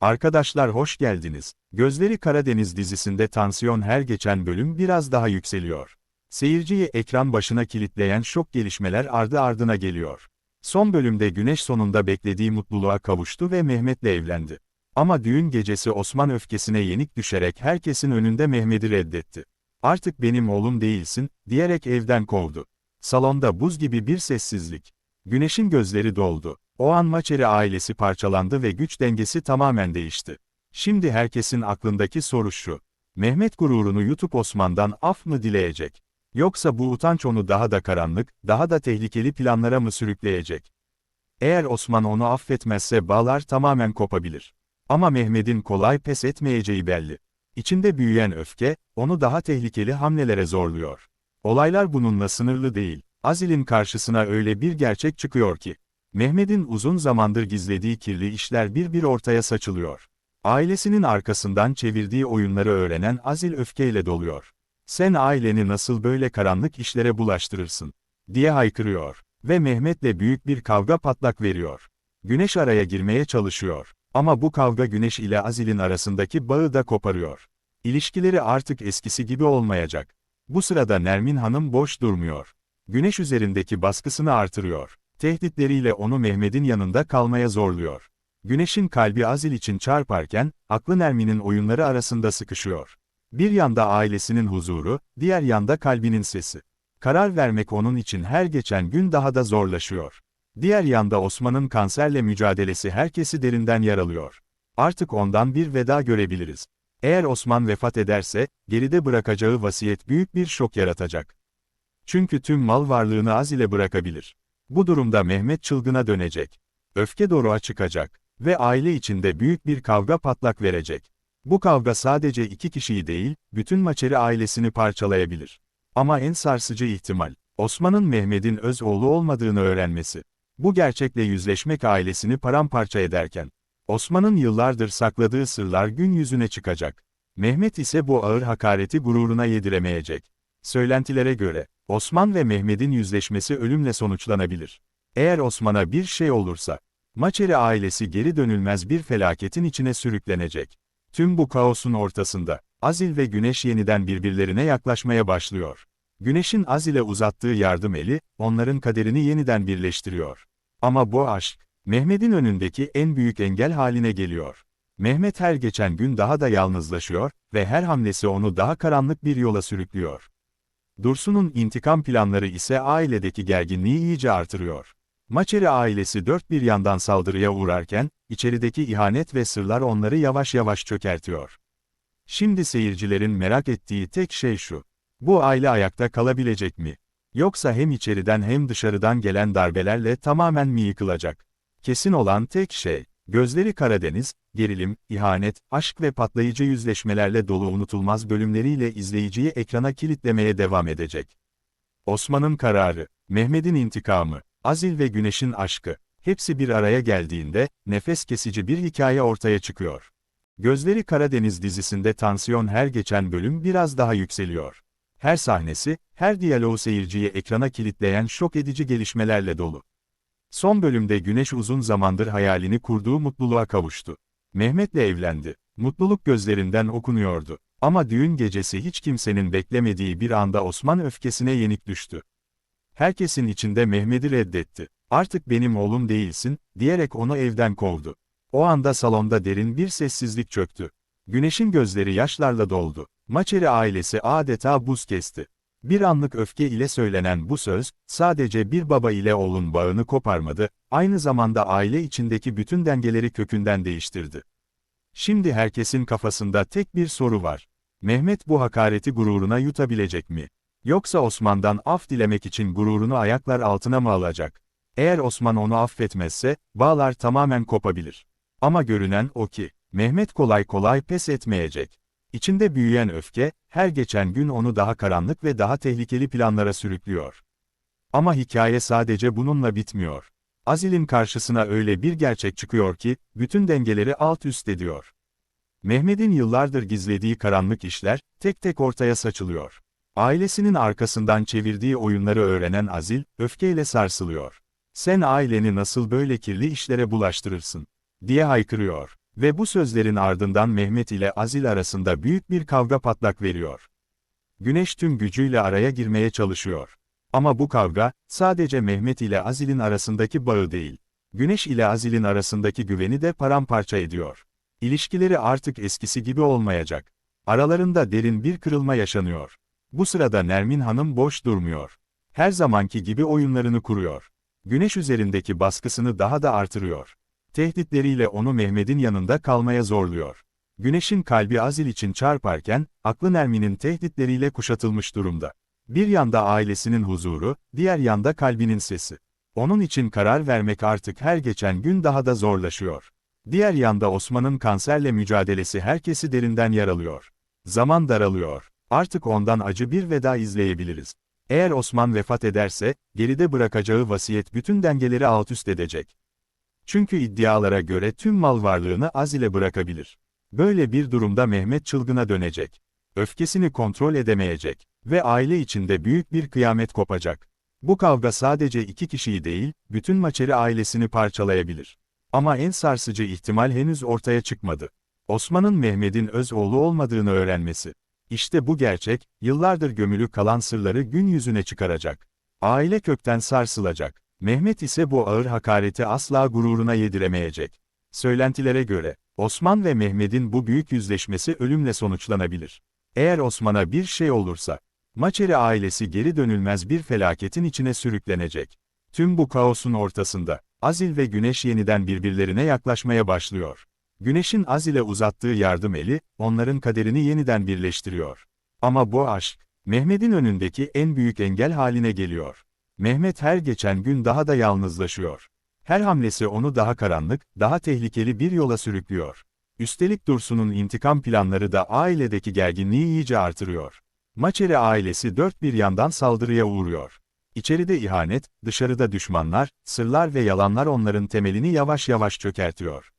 Arkadaşlar hoş geldiniz. Gözleri Karadeniz dizisinde tansiyon her geçen bölüm biraz daha yükseliyor. Seyirciyi ekran başına kilitleyen şok gelişmeler ardı ardına geliyor. Son bölümde Güneş sonunda beklediği mutluluğa kavuştu ve Mehmet'le evlendi. Ama düğün gecesi Osman öfkesine yenik düşerek herkesin önünde Mehmet'i reddetti. Artık benim oğlum değilsin, diyerek evden kovdu. Salonda buz gibi bir sessizlik. Güneş'in gözleri doldu. O an Maçeri ailesi parçalandı ve güç dengesi tamamen değişti. Şimdi herkesin aklındaki soru şu. Mehmet gururunu yutup Osman'dan af mı dileyecek? Yoksa bu utanç onu daha da karanlık, daha da tehlikeli planlara mı sürükleyecek? Eğer Osman onu affetmezse bağlar tamamen kopabilir. Ama Mehmet'in kolay pes etmeyeceği belli. İçinde büyüyen öfke, onu daha tehlikeli hamlelere zorluyor. Olaylar bununla sınırlı değil. Azil'in karşısına öyle bir gerçek çıkıyor ki, Mehmet'in uzun zamandır gizlediği kirli işler bir bir ortaya saçılıyor. Ailesinin arkasından çevirdiği oyunları öğrenen Azil öfkeyle doluyor. Sen aileni nasıl böyle karanlık işlere bulaştırırsın? diye haykırıyor. Ve Mehmet'le büyük bir kavga patlak veriyor. Güneş araya girmeye çalışıyor. Ama bu kavga Güneş ile Azil'in arasındaki bağı da koparıyor. İlişkileri artık eskisi gibi olmayacak. Bu sırada Nermin Hanım boş durmuyor. Güneş üzerindeki baskısını artırıyor. Tehditleriyle onu Mehmet'in yanında kalmaya zorluyor. Güneş'in kalbi Azil için çarparken, aklı Nermin'in oyunları arasında sıkışıyor. Bir yanda ailesinin huzuru, diğer yanda kalbinin sesi. Karar vermek onun için her geçen gün daha da zorlaşıyor. Diğer yanda Osman'ın kanserle mücadelesi herkesi derinden yaralıyor. Artık ondan bir veda görebiliriz. Eğer Osman vefat ederse, geride bırakacağı vasiyet büyük bir şok yaratacak. Çünkü tüm mal varlığını Azil'e bırakabilir. Bu durumda Mehmet çılgına dönecek. Öfke doruğa çıkacak ve aile içinde büyük bir kavga patlak verecek. Bu kavga sadece iki kişiyi değil, bütün Maçeri ailesini parçalayabilir. Ama en sarsıcı ihtimal, Osman'ın Mehmet'in öz oğlu olmadığını öğrenmesi. Bu gerçekle yüzleşmek ailesini paramparça ederken, Osman'ın yıllardır sakladığı sırlar gün yüzüne çıkacak. Mehmet ise bu ağır hakareti gururuna yediremeyecek. Söylentilere göre, Osman ve Mehmet'in yüzleşmesi ölümle sonuçlanabilir. Eğer Osman'a bir şey olursa, Maçeri ailesi geri dönülmez bir felaketin içine sürüklenecek. Tüm bu kaosun ortasında, Azil ve Güneş yeniden birbirlerine yaklaşmaya başlıyor. Güneş'in Azil'e uzattığı yardım eli, onların kaderini yeniden birleştiriyor. Ama bu aşk, Mehmet'in önündeki en büyük engel haline geliyor. Mehmet her geçen gün daha da yalnızlaşıyor ve her hamlesi onu daha karanlık bir yola sürüklüyor. Dursun'un intikam planları ise ailedeki gerginliği iyice artırıyor. Maçeri ailesi dört bir yandan saldırıya uğrarken, içerideki ihanet ve sırlar onları yavaş yavaş çökertiyor. Şimdi seyircilerin merak ettiği tek şey şu. Bu aile ayakta kalabilecek mi? Yoksa hem içeriden hem dışarıdan gelen darbelerle tamamen mi yıkılacak? Kesin olan tek şey, gözleri Karadeniz, gerilim, ihanet, aşk ve patlayıcı yüzleşmelerle dolu unutulmaz bölümleriyle izleyiciyi ekrana kilitlemeye devam edecek. Osman'ın kararı, Mehmet'in intikamı, Azil ve Güneş'in aşkı, hepsi bir araya geldiğinde, nefes kesici bir hikaye ortaya çıkıyor. Gözleri Karadeniz dizisinde tansiyon her geçen bölüm biraz daha yükseliyor. Her sahnesi, her diyaloğu seyirciyi ekrana kilitleyen şok edici gelişmelerle dolu. Son bölümde Güneş uzun zamandır hayalini kurduğu mutluluğa kavuştu. Mehmet'le evlendi. Mutluluk gözlerinden okunuyordu. Ama düğün gecesi hiç kimsenin beklemediği bir anda Osman öfkesine yenik düştü. Herkesin içinde Mehmet'i reddetti. Artık benim oğlum değilsin, diyerek onu evden kovdu. O anda salonda derin bir sessizlik çöktü. Güneşin gözleri yaşlarla doldu. Maçeri ailesi adeta buz kesti. Bir anlık öfke ile söylenen bu söz, sadece bir baba ile oğlun bağını koparmadı, aynı zamanda aile içindeki bütün dengeleri kökünden değiştirdi. Şimdi herkesin kafasında tek bir soru var. Mehmet bu hakareti gururuna yutabilecek mi? Yoksa Osman'dan af dilemek için gururunu ayaklar altına mı alacak? Eğer Osman onu affetmezse, bağlar tamamen kopabilir. Ama görünen o ki, Mehmet kolay kolay pes etmeyecek. İçinde büyüyen öfke, her geçen gün onu daha karanlık ve daha tehlikeli planlara sürüklüyor. Ama hikaye sadece bununla bitmiyor. Azil'in karşısına öyle bir gerçek çıkıyor ki, bütün dengeleri alt üst ediyor. Mehmet'in yıllardır gizlediği karanlık işler, tek tek ortaya saçılıyor. Ailesinin arkasından çevirdiği oyunları öğrenen Azil, öfkeyle sarsılıyor. Sen aileni nasıl böyle kirli işlere bulaştırırsın? diye haykırıyor. Ve bu sözlerin ardından Mehmet ile Azil arasında büyük bir kavga patlak veriyor. Güneş tüm gücüyle araya girmeye çalışıyor. Ama bu kavga, sadece Mehmet ile Azil'in arasındaki bağı değil. Güneş ile Azil'in arasındaki güveni de paramparça ediyor. İlişkileri artık eskisi gibi olmayacak. Aralarında derin bir kırılma yaşanıyor. Bu sırada Nermin Hanım boş durmuyor. Her zamanki gibi oyunlarını kuruyor. Güneş üzerindeki baskısını daha da artırıyor. Tehditleriyle onu Mehmet'in yanında kalmaya zorluyor. Güneş'in kalbi Azil için çarparken, aklı Nermin'in tehditleriyle kuşatılmış durumda. Bir yanda ailesinin huzuru, diğer yanda kalbinin sesi. Onun için karar vermek artık her geçen gün daha da zorlaşıyor. Diğer yanda Osman'ın kanserle mücadelesi herkesi derinden yaralıyor. Zaman daralıyor. Artık ondan acı bir veda izleyebiliriz. Eğer Osman vefat ederse, geride bırakacağı vasiyet bütün dengeleri alt üst edecek. Çünkü iddialara göre tüm mal varlığını Azil'e bırakabilir. Böyle bir durumda Mehmet çılgına dönecek. Öfkesini kontrol edemeyecek ve aile içinde büyük bir kıyamet kopacak. Bu kavga sadece iki kişiyi değil, bütün Maçeri ailesini parçalayabilir. Ama en sarsıcı ihtimal henüz ortaya çıkmadı. Osman'ın Mehmet'in öz oğlu olmadığını öğrenmesi. İşte bu gerçek, yıllardır gömülü kalan sırları gün yüzüne çıkaracak. Aile kökten sarsılacak. Mehmet ise bu ağır hakareti asla gururuna yediremeyecek. Söylentilere göre, Osman ve Mehmet'in bu büyük yüzleşmesi ölümle sonuçlanabilir. Eğer Osman'a bir şey olursa, Maçeri ailesi geri dönülmez bir felaketin içine sürüklenecek. Tüm bu kaosun ortasında, Azil ve Güneş yeniden birbirlerine yaklaşmaya başlıyor. Güneş'in Azil'e uzattığı yardım eli, onların kaderini yeniden birleştiriyor. Ama bu aşk, Mehmet'in önündeki en büyük engel haline geliyor. Mehmet her geçen gün daha da yalnızlaşıyor. Her hamlesi onu daha karanlık, daha tehlikeli bir yola sürüklüyor. Üstelik Dursun'un intikam planları da ailedeki gerginliği iyice artırıyor. Maçeri ailesi dört bir yandan saldırıya uğruyor. İçeride ihanet, dışarıda düşmanlar, sırlar ve yalanlar onların temelini yavaş yavaş çökertiyor.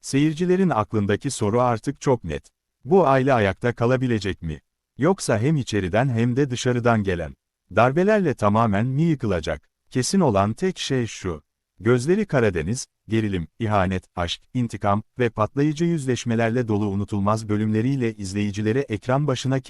Seyircilerin aklındaki soru artık çok net. Bu aile ayakta kalabilecek mi? Yoksa hem içeriden hem de dışarıdan gelen darbelerle tamamen mi yıkılacak? Kesin olan tek şey şu. Gözleri Karadeniz, gerilim, ihanet, aşk, intikam ve patlayıcı yüzleşmelerle dolu unutulmaz bölümleriyle izleyicileri ekran başına